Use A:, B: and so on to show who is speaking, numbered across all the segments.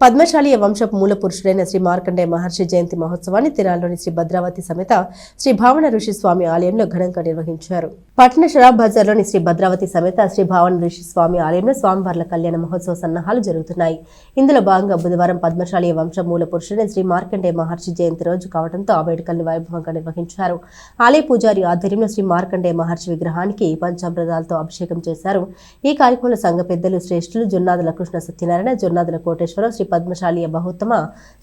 A: పద్మశాలియ వంశపు మూల పురుషుడైన శ్రీ మార్కండే మహర్షి జయంతి మహోత్సవాన్ని తిరాల్లోని శ్రీ భద్రావతి సమేత శ్రీ భావన ఋషి స్వామి ఆలయంలో ఘనంగా నిర్వహించారు. పట్టణ షరాబ్ బజార్లోని శ్రీ భద్రావతి సమేత శ్రీ భావన ఋషి స్వామి ఆలయంలో స్వామివార్ల కళ్యాణ మహోత్సవ సన్నాహాలు జరుగుతున్నాయి. ఇందులో భాగంగా బుధవారం పద్మశాలియ వంశ మూల పురుషుడైన శ్రీ మార్కండే మహర్షి జయంతి రోజు కావడంతో ఆ వేడుకల్ని వైభవంగా నిర్వహించారు. ఆలయ పూజారి ఆధ్వర్యంలో శ్రీ మార్కండే మహర్షి విగ్రహానికి పంచామృతాలతో అభిషేకం చేశారు. ఈ కార్యక్రమంలో సంఘ పెద్దలు శ్రేష్ఠులు జొన్నాదుల కృష్ణ సత్యనారాయణ జొన్నాదుల కోటేశ్వరం శ్రీ పద్మశాలీయ బహుత్తమ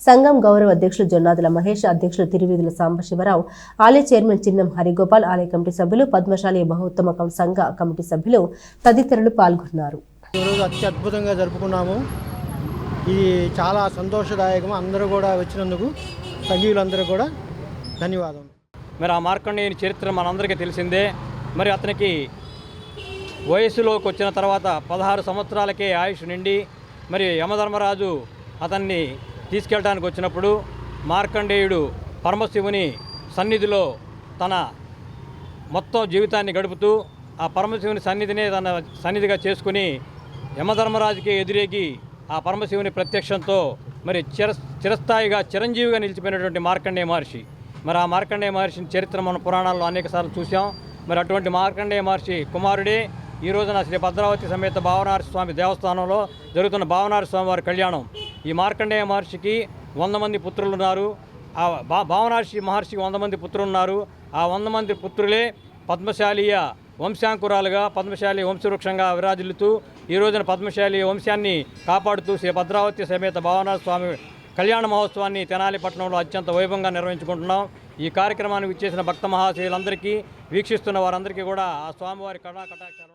A: సంఘం గౌరవ అధ్యక్షులు జొన్నాదుల మహేష్ అధ్యక్షులు తిరువీధుల సాంబశివరావు ఆలయ చైర్మన్ చిన్నం హరిగోపాల్ ఆలయ కమిటీ సభ్యులు పద్మశాలీయ బహుత్తమ సంఘ కమిటీ సభ్యులు తదితరులు పాల్గొన్నారు.
B: ఈరోజు అత్యద్భుతంగా జరుపుకున్నాము. ఇది చాలా సంతోషదాయకం. అందరూ కూడా వచ్చినందుకు సజీవులందరూ కూడా ధన్యవాదం
C: మరి ఆ మార్కండేయుని చరిత్ర మనందరికీ తెలిసిందే. మరి అతనికి వయస్సులోకి వచ్చిన తర్వాత పదహారు సంవత్సరాలకే ఆయుష్ నిండి మరి యమధర్మరాజు అతన్ని తీసుకెళ్ళడానికి వచ్చినప్పుడు మార్కండేయుడు పరమశివుని సన్నిధిలో తన మొత్తం జీవితాన్ని గడుపుతూ ఆ పరమశివుని సన్నిధినే తన సన్నిధిగా చేసుకుని యమధర్మరాజుకి ఎదురేగి ఆ పరమశివుని ప్రత్యక్షంతో మరి చిర చిరస్థాయిగా చిరంజీవిగా నిలిచిపోయినటువంటి మార్కండేయ మహర్షి. మరి ఆ మార్కండేయ మహర్షిని చరిత్ర మన పురాణాల్లో అనేకసార్లు చూసాం మరి అటువంటి మార్కండేయ మహర్షి కుమారుడే ఈ రోజున శ్రీ భద్రావతి సమేత భావనారి స్వామి దేవస్థానంలో జరుగుతున్న భావనారి స్వామి వారి కళ్యాణం. ఈ మార్కండేయ మహర్షికి వంద మంది పుత్రులు ఉన్నారు ఆ భా భావనార్షి మహర్షికి వంద మంది పుత్రులు ఉన్నారు ఆ వంద మంది పుత్రులే పద్మశాలీయ వంశాంకురాలుగా పద్మశాలి వంశవృక్షంగా విరాజిల్లుతూ ఈ రోజున పద్మశాలి వంశాన్ని కాపాడుతూ శ్రీ భద్రావతి సమేత భావనాథ స్వామి కళ్యాణ మహోత్సవాన్ని తెనాలి పట్టణంలో అత్యంత వైభవంగా నిర్వహించుకుంటున్నాం. ఈ కార్యక్రమానికి ఇచ్చేసిన భక్త మహాశయులందరికీ వీక్షిస్తున్న వారందరికీ కూడా ఆ స్వామివారి కళా కటాక్షాలు